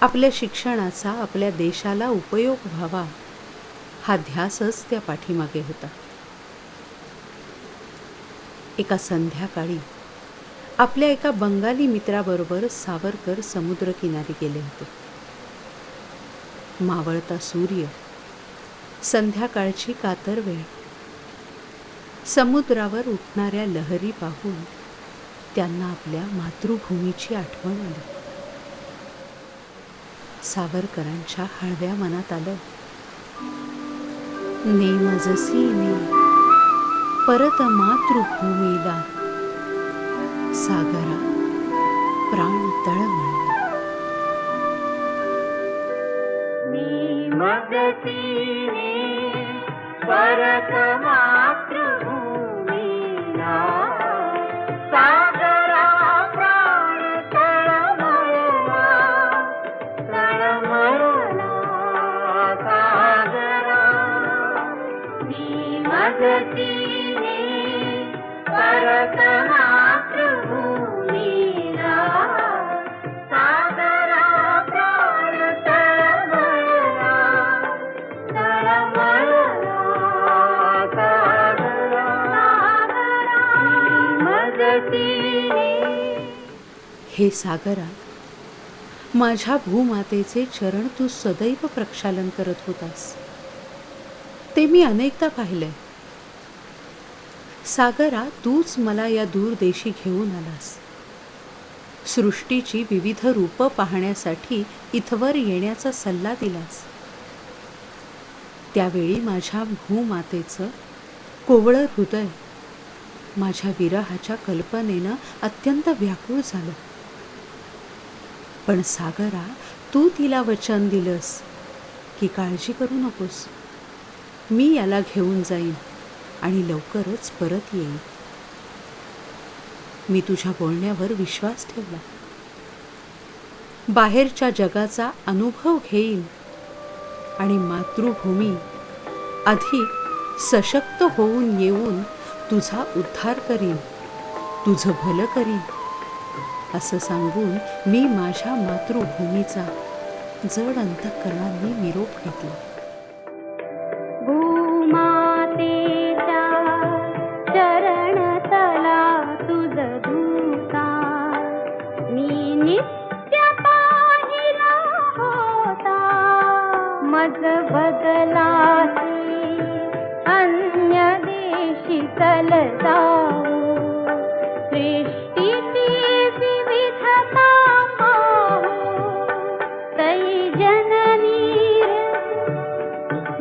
आपल्या शिक्षणाचा आपल्या देशाला उपयोग व्हावा हा ध्यासच त्या पाठीमागे होता. एका संध्याकाळी आपल्या एका बंगाली मित्राबरोबर सावरकर समुद्रकिनारी गेले होते. मावळता सूर्य संध्याकाळची कातर वेळ समुद्रावर उठणाऱ्या लहरी पाहून त्यांना आपल्या मातृभूमीची आठवण आली. सावरकरांच्या हळव्या मनात आलं. नेमजसी ने परत मातृभूमीला सागरा प्राण तळमळ परत मा हे सागरा माझ्या भूमातेचे चरण तू सदैव प्रक्षालन करत होतास. ते मी अनेकदा पाहिलंय सागरा तूच मला या दूर देशी घेऊन आलास. सृष्टीची विविध रूपं पाहण्यासाठी इथवर येण्याचा सल्ला दिलास. त्यावेळी माझ्या भूमातेचं कोवळं हृदय माझ्या विरहाच्या कल्पनेनं अत्यंत व्याकुळ झालं. पण सागरा तू तिला वचन दिलंस की काळजी करू नकोस. मी याला घेऊन जाईन आणि लवकरच परत येईन. मी तुझ्या बोलण्यावर विश्वास ठेवला. बाहेरच्या जगाचा अनुभव घेईन आणि मातृभूमी अधिक सशक्त होऊन येऊन तुझा उद्धार करीन तुझं भलं करीन असं सांगून मी माझ्या मातृभूमीचा जड अंतःकरणांनी निरोप घेतला. बदला अन्यदेशितलता दृष्टि विधता तै जननी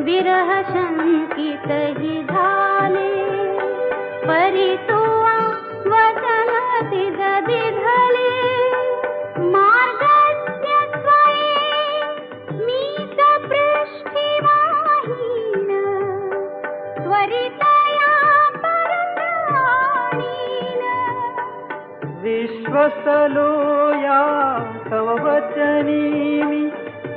विरहशङ्कित लोया तव वचनीमि।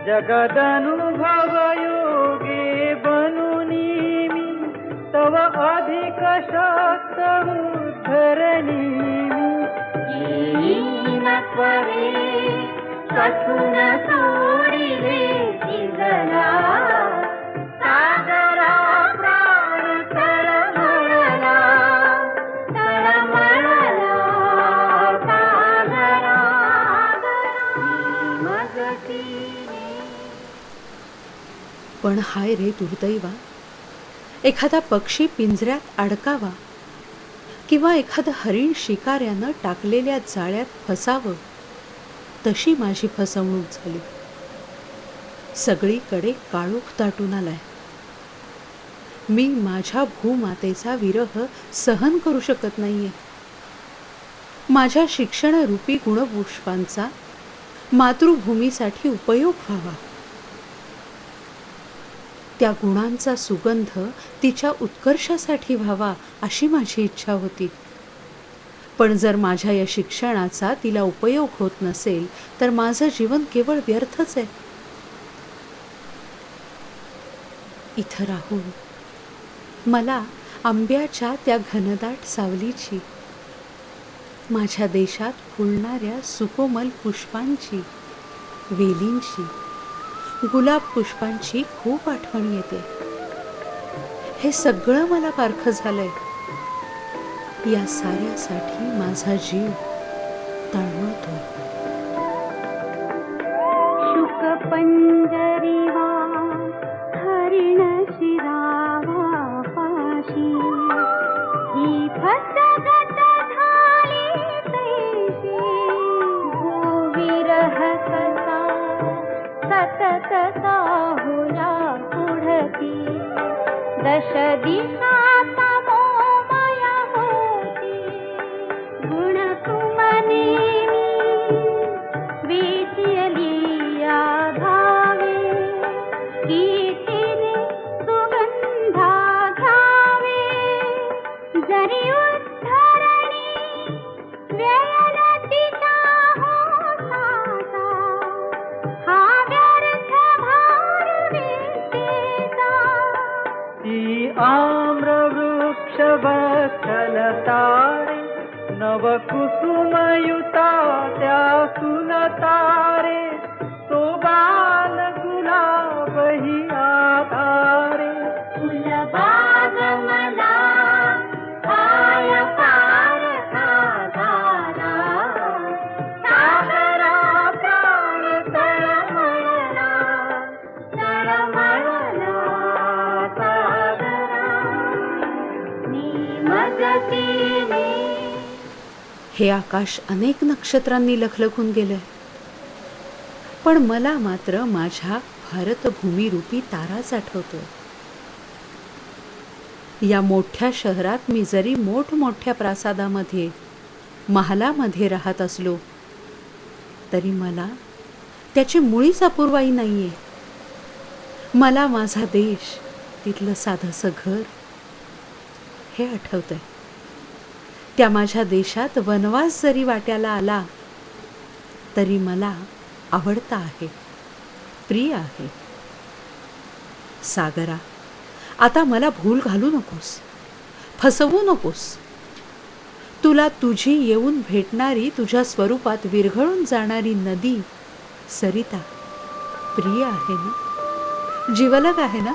जगदनुभवयोगे बनुनीमि। तव अधिकशाक्तमुद्धरणीमि अधिकशामि कथु पण हाय रे दुर्दैवा. एखादा पक्षी पिंजऱ्यात अडकावा किंवा एखादं हरिण शिकाऱ्यानं टाकलेल्या जाळ्यात फसावं तशी माझी फसवणूक झाली. सगळीकडे काळोख दाटून आलाय. मी माझ्या भूमातेचा विरह सहन करू शकत नाहीये. माझ्या शिक्षणरूपी गुणपुष्पांचा मातृभूमीसाठी उपयोग व्हावा. त्या गुणांचा सुगंध तिच्या उत्कर्षासाठी व्हावा अशी माझी इच्छा होती. पण जर माझ्या या शिक्षणाचा तिला उपयोग होत नसेल तर माझं जीवन केवळ व्यर्थच आहे. इथं राहून मला आंब्याच्या त्या घनदाट सावलीची माझ्या देशात फुलणाऱ्या सुकोमल पुष्पांची वेलींची गुलाब पुष्पांची खूप आठवण येते. हे सगळं मला पारखं झालंय. या साऱ्यासाठी माझा जीव तळमळतो शुक पंजरी वा हरिण शिरावा पाशी ही फसगत सतत पुढती दश दिशा तारे नवकुसुमयुता त्या सुलतारे हे आकाश अनेक नक्षत्रांनी लखलखून गेलंय. पण मला मात्र माझ्या भारतभूमीरूपी ताराच आठवतो या मोठ्या शहरात मी जरी मोठमोठ्या प्रासादामध्ये महालामध्ये राहत असलो तरी मला त्याची मुळीच अपूर्वाई नाहीये. मला माझा देश तिथलं साधंसं घर हे आठवतंय. त्या माझ्या देशात वनवास जरी वाट्याला आला तरी मला आवडता आहे प्रिय आहे. सागरा आता मला भूल घालू नकोस फसवू नकोस. तुला तुझी येऊन भेटणारी तुझ्या स्वरूपात विरघळून जाणारी नदी सरिता प्रिय आहे ना? जीवलग आहे ना?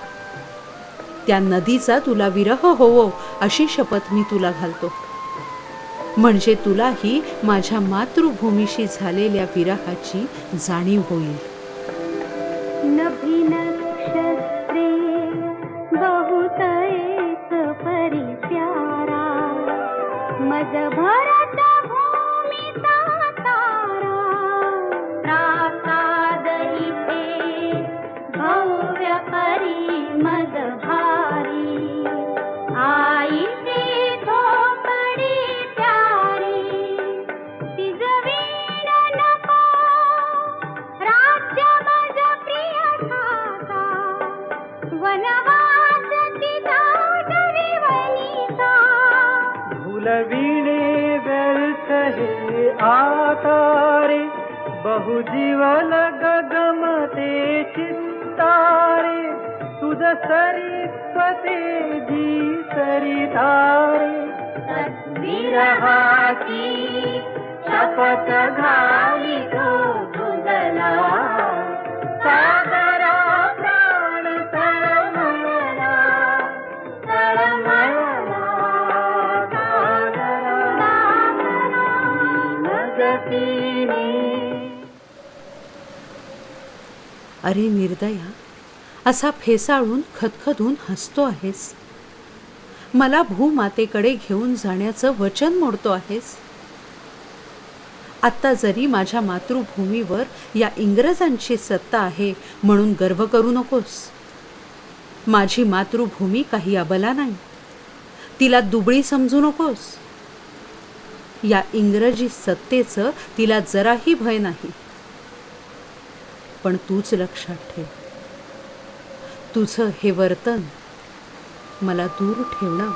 त्या नदीचा तुला विरह होवो अशी शपथ मी तुला घालतो. म्हणजे तुलाही माझ्या मातृभूमीशी झालेल्या विरहाची जाणीव होईल. बहुजीवन गगमते चित्तारे तुझ सरिस्वते जी सरितारे विरहाची शपथ घाली अरे निर्दया असा फेसाळून खदखदून हसतो आहेस. मला भूमातेकडे घेऊन जाण्याचं वचन मोडतो आहेस. आत्ता जरी माझ्या मातृभूमीवर या इंग्रजांची सत्ता आहे म्हणून गर्व करू नकोस. माझी मातृभूमी काही अबला नाही. तिला दुबळी समजू नकोस. या इंग्रजी सत्तेचं तिला जराही भय नाही. पण तूच लक्षात ठेव. तुझं हे वर्तन मला दूर ठेवणं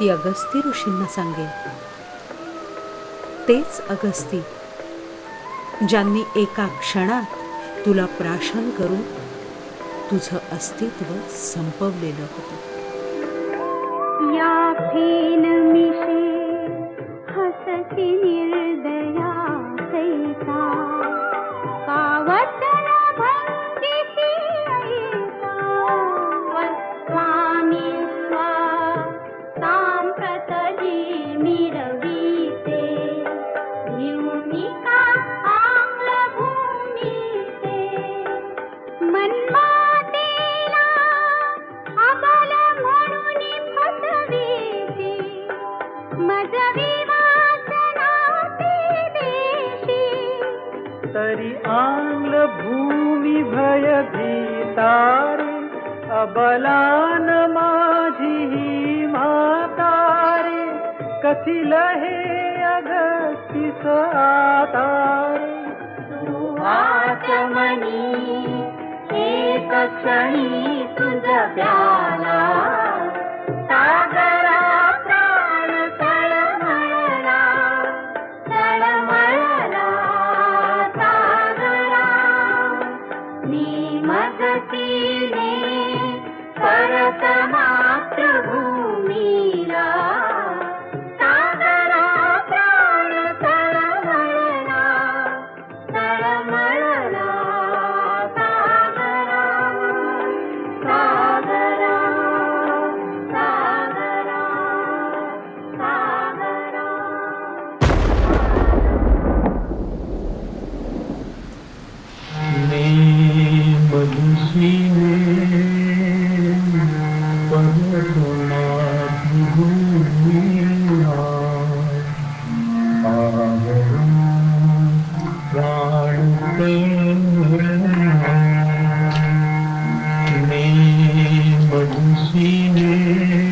ती अगस्ती ऋषींना सांगेल तेच अगस्ती ज्यांनी एका क्षणात तुला प्राशन करून तुझं अस्तित्व संपवलेलं होतं. बलान माझी ही म्हातारे कथिल हे अगस्तीस आतारे वाचमनी एक क्षणी तुझ प्याला. He knew.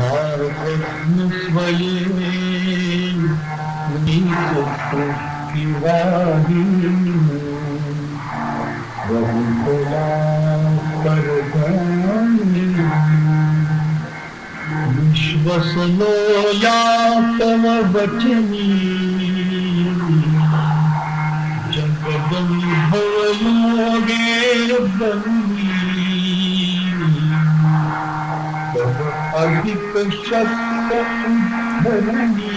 तिघ मार्गज्ञ स्वयं नीत सृष्टिवाही रघुकुला परगामी विश्वसनो या तव वचनी जगदम्भव योगे बन्नी तव अधिक शक्य धरणी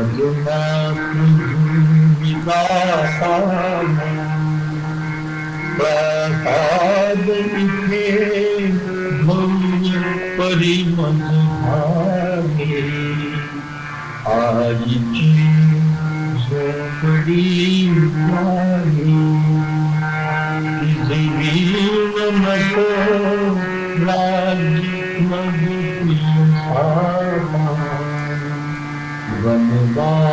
स्वरे कथनी प्राण नक्षत्रे एक परित्यागा वनवास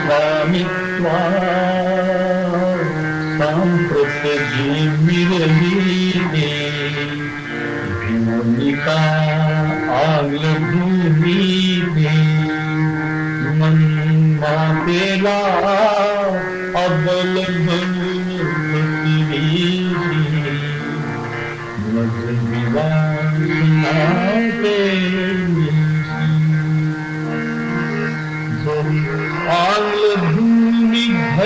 स्वामित्वा साम्प्रत भूमिका आंग्लभूमीने मन्मा पेला